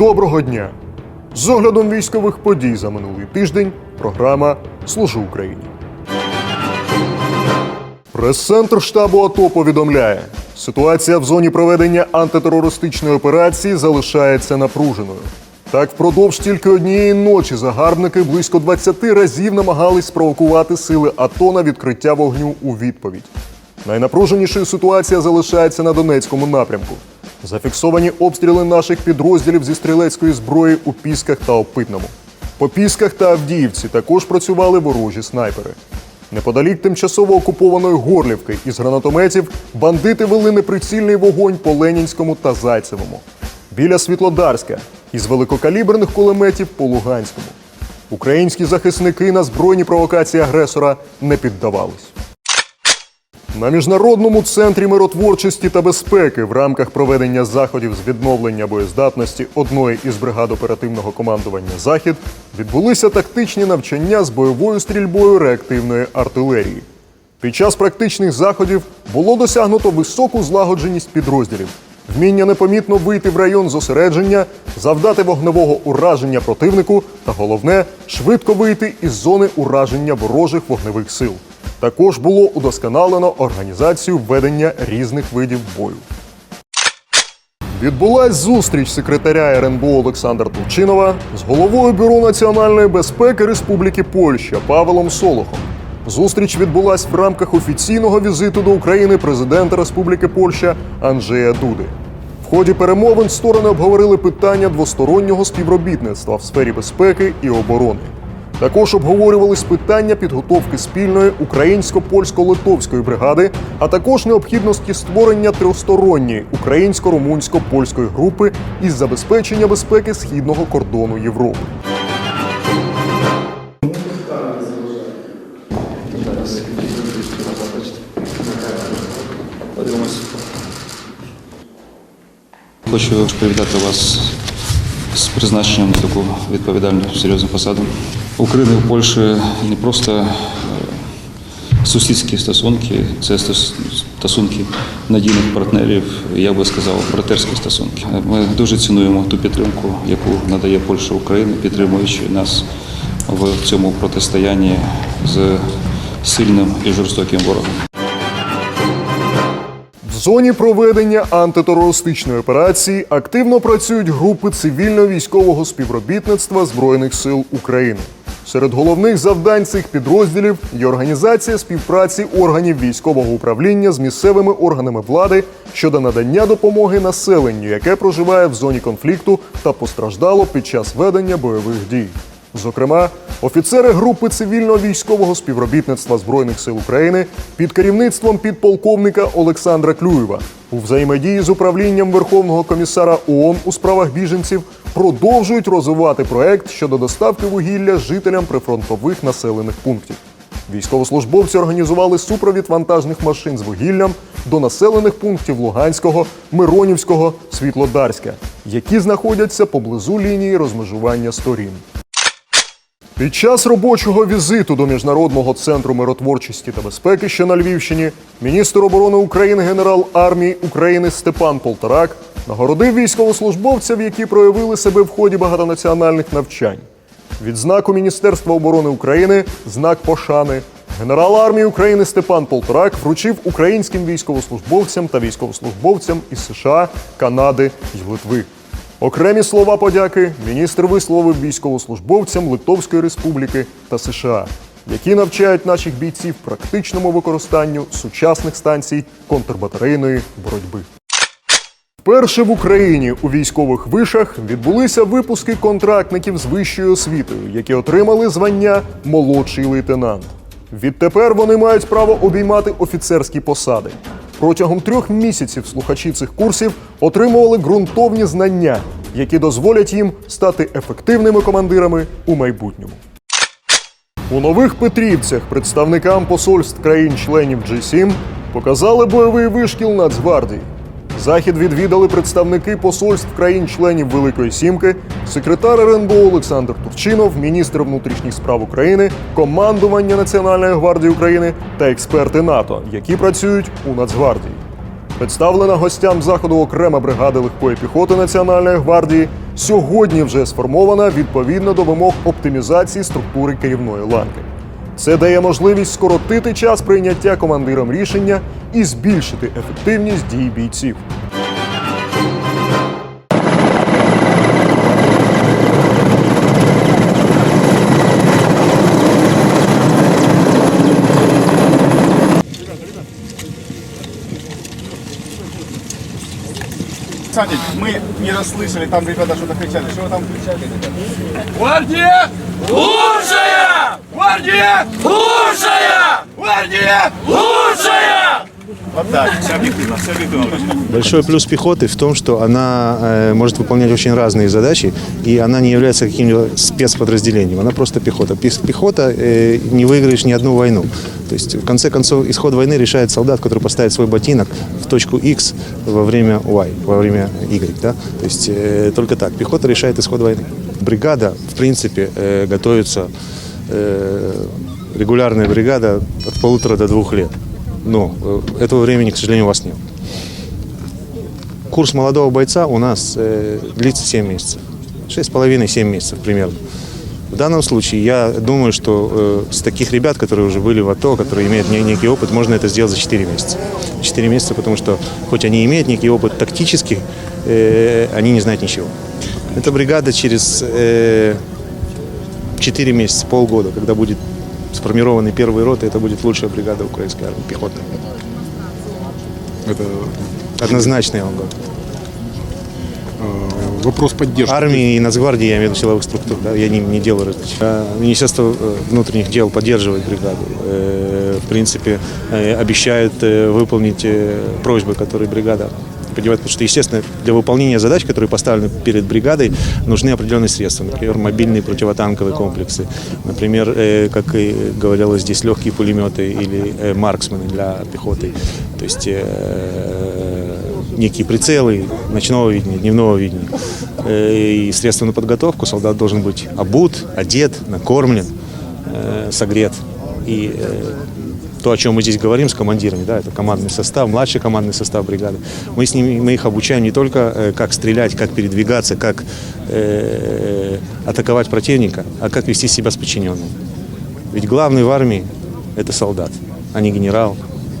Доброго дня! З оглядом військових подій за минулий тиждень програма Служу Україні. Прес-центр штабу АТО повідомляє, ситуація в зоні проведення антитерористичної операції залишається напруженою. Так, впродовж тільки однієї ночі загарбники близько 20 разів намагались спровокувати сили АТО на відкриття вогню у відповідь. Найнапруженішою ситуація залишається на Донецькому напрямку. Зафіксовані обстріли наших підрозділів зі стрілецької зброї у Пісках та Опитному. По Пісках та Авдіївці також працювали ворожі снайпери. Неподалік тимчасово окупованої Горлівки із гранатометів бандити вели неприцільний вогонь по Ленінському та Зайцевому. Біля Світлодарська із великокаліберних кулеметів по Луганському. Українські захисники на збройні провокації агресора не піддавались. На міжнародному центрі миротворчості та безпеки в рамках проведення заходів з відновлення боєздатності одної із бригад оперативного командування Захід відбулися тактичні навчання з бойовою стрільбою реактивної артилерії. Під час практичних заходів було досягнуто високу злагодженість підрозділів, вміння непомітно вийти в район зосередження, завдати вогневого ураження противнику та головне швидко вийти із зони ураження ворожих вогневих сил. Також було удосконалено організацію ведення різних видів бою. Відбулась зустріч секретаря РНБО Олександра Турчинова з головою Бюро національної безпеки Республіки Польща Павелом Солохом. Зустріч відбулась в рамках офіційного візиту до України президента Республіки Польща Анджея Дуди. В ході перемовин сторони обговорили питання двостороннього співробітництва в сфері безпеки і оборони. Також обговорювались питання підготовки спільної українсько-польсько-литовської бригади, а також необхідності створення трьохсторонньої українсько-румунсько-польської групи із забезпечення безпеки східного кордону Європи. Хочу привітати вас з призначенням на таку відповідальну серйозну посаду. України і Польщі не просто е, сусідські стосунки, це стосунки надійних партнерів, я би сказав, братерські стосунки. Ми дуже цінуємо ту підтримку, яку надає Польща Україні, підтримуючи нас в цьому протистоянні з сильним і жорстоким ворогом. В зоні проведення антитерористичної операції активно працюють групи цивільно-військового співробітництва Збройних сил України. Серед головних завдань цих підрозділів є організація співпраці органів військового управління з місцевими органами влади щодо надання допомоги населенню, яке проживає в зоні конфлікту та постраждало під час ведення бойових дій. Зокрема, офіцери групи цивільного військового співробітництва Збройних сил України під керівництвом підполковника Олександра Клюєва у взаємодії з управлінням Верховного комісара ООН у справах біженців продовжують розвивати проект щодо доставки вугілля жителям прифронтових населених пунктів. Військовослужбовці організували супровід вантажних машин з вугіллям до населених пунктів Луганського, Миронівського, Світлодарська, які знаходяться поблизу лінії розмежування сторін. Під час робочого візиту до Міжнародного центру миротворчості та безпеки, що на Львівщині, міністр оборони України генерал армії України Степан Полторак нагородив військовослужбовців, які проявили себе в ході багатонаціональних навчань. Відзнаку Міністерства оборони України знак пошани. Генерал армії України Степан Полторак вручив українським військовослужбовцям та військовослужбовцям із США, Канади й Литви. Окремі слова подяки міністр висловив військовослужбовцям Литовської Республіки та США, які навчають наших бійців практичному використанню сучасних станцій контрбатарейної боротьби. Вперше в Україні у військових вишах відбулися випуски контрактників з вищою освітою, які отримали звання молодший лейтенант. Відтепер вони мають право обіймати офіцерські посади. Протягом трьох місяців слухачі цих курсів отримували ґрунтовні знання, які дозволять їм стати ефективними командирами у майбутньому. У нових Петрівцях представникам посольств країн-членів G7 показали бойовий вишкіл Нацгвардії. Захід відвідали представники посольств країн-членів Великої Сімки, секретар РНБО Олександр Турчинов, міністр внутрішніх справ України, командування Національної гвардії України та експерти НАТО, які працюють у Нацгвардії. Представлена гостям заходу окрема бригада легкої піхоти Національної гвардії сьогодні вже сформована відповідно до вимог оптимізації структури керівної ланки. Це дає можливість скоротити час прийняття командиром рішення і збільшити ефективність дій бійців. Саня, мы не расслышали, там ребята что-то кричали. Что вы там кричали? Гвардия лучшая! Гвардия лучшая! Гвардия лучшая! Вот так, все объективно, все объективно. Большой плюс пехоты в том, что она э, может выполнять очень разные задачи, и она не является каким-либо спецподразделением. Она просто пехота. Пес- Пехота э, не выиграешь ни одну войну. То есть, в конце концов, исход войны решает солдат, который поставит свой ботинок в точку X во время Y, во время Y. Да? То есть, э, только так. Пехота решает исход войны. Бригада, в принципе, э, готовится, регулярная бригада от полутора до двух лет. Но э, этого времени, к сожалению, у вас нет. Курс молодого бойца у нас э, длится 7 месяцев. 6,5-7 месяцев примерно. В данном случае я думаю, что э, с таких ребят, которые уже были в АТО, которые имеют не- некий опыт, можно это сделать за 4 месяца. 4 месяца, потому что хоть они имеют некий опыт тактический, э, они не знают ничего. Эта бригада через э, 4 месяца, полгода, когда будет сформированы первые роты, это будет лучшая бригада украинской армии, пехотная. Это Однозначно, я вам говорю. э, вопрос поддержки. армии и Нацгвардии, я имею в виду силовых структур, да, я не, не делаю различия. А Министерство э, внутренних дел поддерживает бригаду. Э, В принципе, э, обещает э, выполнить э, просьбы, которые бригада поднимает. Потому что, естественно, для выполнения задач, которые поставлены перед бригадой, нужны определенные средства. Например, мобильные противотанковые комплексы. Например, э, как и говорилось здесь, легкие пулеметы или э, марксмены для пехоты. То есть э, некие прицелы ночного видения, дневного видения. Э, И средства на подготовку. Солдат должен быть обут, одет, накормлен, э, согрет. И э, то, о чем мы здесь говорим с командирами, да, это командный состав, младший командный состав бригады. Мы с ними, мы их обучаем не только э, как стрелять, как передвигаться, как э, атаковать противника, а как вести себя с подчиненным. Ведь главный в армии – это солдат, а не генерал,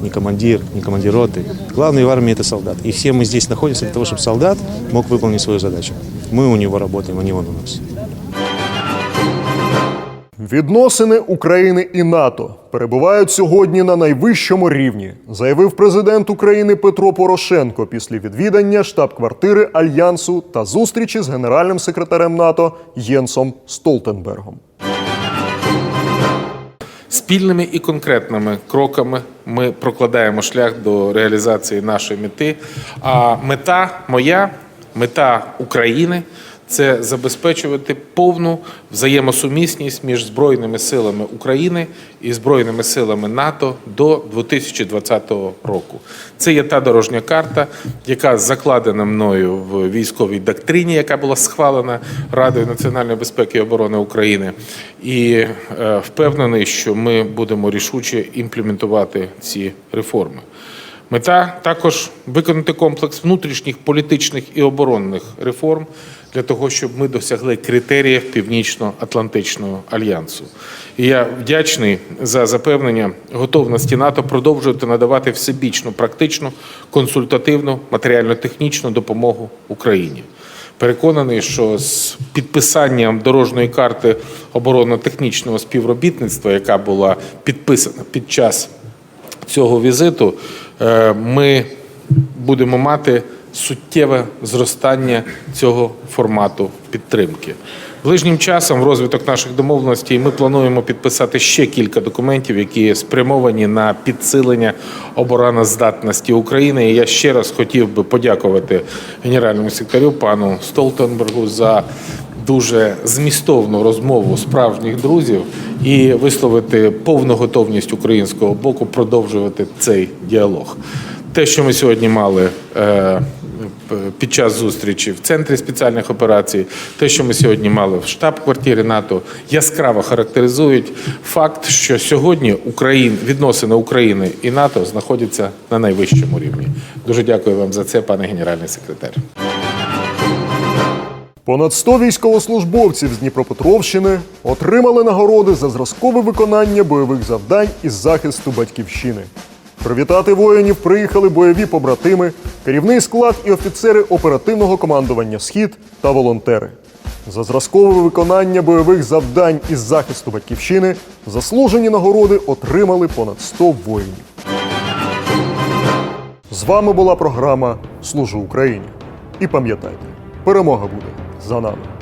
не командир, не командир роты. Главный в армии – это солдат. И все мы здесь находимся для того, чтобы солдат мог выполнить свою задачу. Мы у него работаем, а не он у нас. Відносини України і НАТО перебувають сьогодні на найвищому рівні, заявив президент України Петро Порошенко після відвідання штаб-квартири Альянсу та зустрічі з генеральним секретарем НАТО Єнсом Столтенбергом. Спільними і конкретними кроками ми прокладаємо шлях до реалізації нашої мети. А мета моя, мета України це забезпечувати повну взаємосумісність між Збройними силами України і Збройними силами НАТО до 2020 року. Це є та дорожня карта, яка закладена мною в військовій доктрині, яка була схвалена Радою національної безпеки і оборони України. І е, впевнений, що ми будемо рішуче імплементувати ці реформи. Мета також виконати комплекс внутрішніх політичних і оборонних реформ для того, щоб ми досягли критеріїв Північно-Атлантичного альянсу. І я вдячний за запевнення готовності НАТО продовжувати надавати всебічну, практичну, консультативну, матеріально-технічну допомогу Україні. Переконаний, що з підписанням дорожньої карти оборонно-технічного співробітництва, яка була підписана під час цього візиту е, ми будемо мати суттєве зростання цього формату підтримки. Ближнім часом в розвиток наших домовленостей ми плануємо підписати ще кілька документів, які спрямовані на підсилення обороноздатності України. І я ще раз хотів би подякувати генеральному секретарю пану Столтенбергу за дуже змістовну розмову справжніх друзів і висловити повну готовність українського боку продовжувати цей діалог. Те, що ми сьогодні мали е, під час зустрічі в центрі спеціальних операцій, те, що ми сьогодні мали в штаб-квартирі НАТО, яскраво характеризують факт, що сьогодні Україн, відносини України і НАТО знаходяться на найвищому рівні. Дуже дякую вам за це, пане генеральний секретар. Понад 100 військовослужбовців з Дніпропетровщини отримали нагороди за зразкове виконання бойових завдань із захисту батьківщини. Привітати воїнів приїхали бойові побратими, керівний склад і офіцери оперативного командування Схід та волонтери. За зразкове виконання бойових завдань із захисту батьківщини заслужені нагороди отримали понад 100 воїнів. З вами була програма Служу Україні. І пам'ятайте, перемога буде за нами.